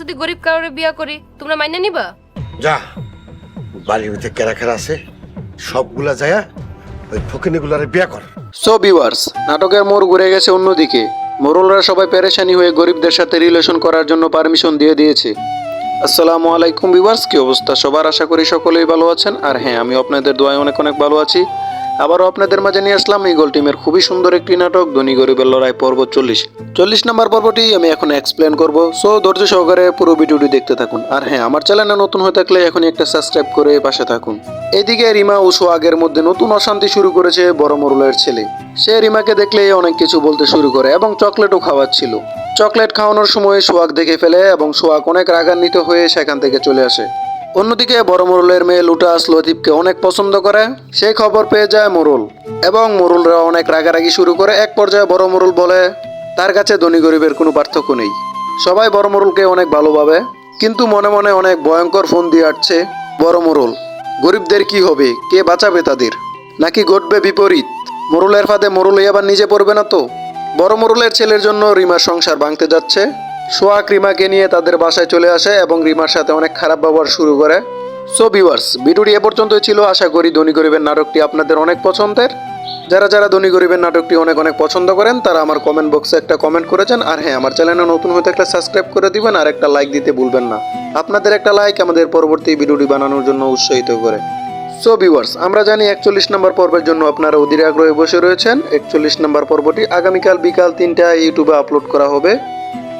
যদি গরিব কারোর বিয়া করি তোমরা মাইনে নিবা? যা বাড়ির ভিতরে কেরা কেরা আছে সবগুলা যায়া ওই ফকিনিগুলারে বিয়া কর। সো ভিউয়ার্স নাটকের মোড় ঘুরে গেছে অন্যদিকে। মোরলরা সবাই পেরেশানি হয়ে গরিবদের সাথে রিলেশন করার জন্য পারমিশন দিয়ে দিয়েছে। আসসালামু আলাইকুম ভিউয়ার্স কি অবস্থা? সবার আশা করি সকলেই ভালো আছেন। আর হ্যাঁ আমি আপনাদের দোয়ায় অনেক অনেক ভালো আছি। আবারও আপনাদের মাঝে নিয়ে আসলাম ইগল টিমের খুবই সুন্দর একটি নাটক, ধনী গরিবের লড়াই পর্ব চল্লিশ। চল্লিশ নম্বর পর্বটি আমি এখন এক্সপ্লেন করব। সো ধৈর্য সহকারে পুরো ভিডিওটি দেখতে থাকুন। আর হ্যাঁ আমার চ্যানেলে নতুন হয়ে থাকলে এখনই একটা সাবস্ক্রাইব করে পাশে থাকুন। এদিকে রিমা ও সোহাগের মধ্যে নতুন অশান্তি শুরু করেছে বড় মোরলের ছেলে। সে রিমাকে দেখলেই অনেক কিছু বলতে শুরু করে এবং চকলেটও খাওয়াচ্ছিল। চকলেট খাওয়ানোর সময় সোহাগ দেখে ফেলে এবং সোহাগ অনেক রাগান্বিত হয়ে সেখান থেকে চলে আসে। অন্যদিকে বড় মোরলের মেয়ে লুটাস লতিফকে অনেক পছন্দ করে সেই খবর পেয়ে যায় মোরল। এবং মোরলরা অনেক রাগারাগি শুরু করে এক পর্যায়ে বড় মোরল বলে, তার কাছে ধনী গরিবের কোনো পার্থক্য নেই। সবাই বড় মোরলকে অনেক ভালোভাবে, কিন্তু মনে মনে অনেক ভয়ঙ্কর ফোন দিয়ে আসছে বড় মোরল। গরিবদের কি হবে? কে বাঁচাবে তাদের? নাকি ঘটবে বিপরীত? মোরলের ফাঁদে মোরলই আবার নিজে পড়বে না তো? বড় মোরলের ছেলের জন্য রিমার সংসার ভাঙতে যাচ্ছে। সোহাগ রিমাকে নিয়ে তাদের বাসায় চলে আসে এবং রিমার সাথে অনেক খারাপ ব্যবহার শুরু করে। সো ভিউয়ার্স ভিডিওটি এ পর্যন্তই ছিল। আশা করি ধনী গরিবের নাটকটি আপনাদের অনেক পছন্দের। যারা যারা ধনী গরিবের নাটকটি অনেক অনেক পছন্দ করেন, তারা আমার কমেন্ট বক্সে একটা কমেন্ট করেছেন। আর হ্যাঁ আমার চ্যানেলে নতুন হয়ে একটা সাবস্ক্রাইব করে দিবেন আর একটা লাইক দিতে ভুলবেন না। আপনাদের একটা লাইক আমাদের পরবর্তী ভিডিওটি বানানোর জন্য উৎসাহিত করে। সো ভিউয়ার্স আমরা জানি একচল্লিশ নম্বর পর্বের জন্য আপনারা অধীর আগ্রহে বসে রয়েছেন। একচল্লিশ নম্বর পর্বটি আগামীকাল বিকাল তিনটায় ইউটিউবে আপলোড করা হবে।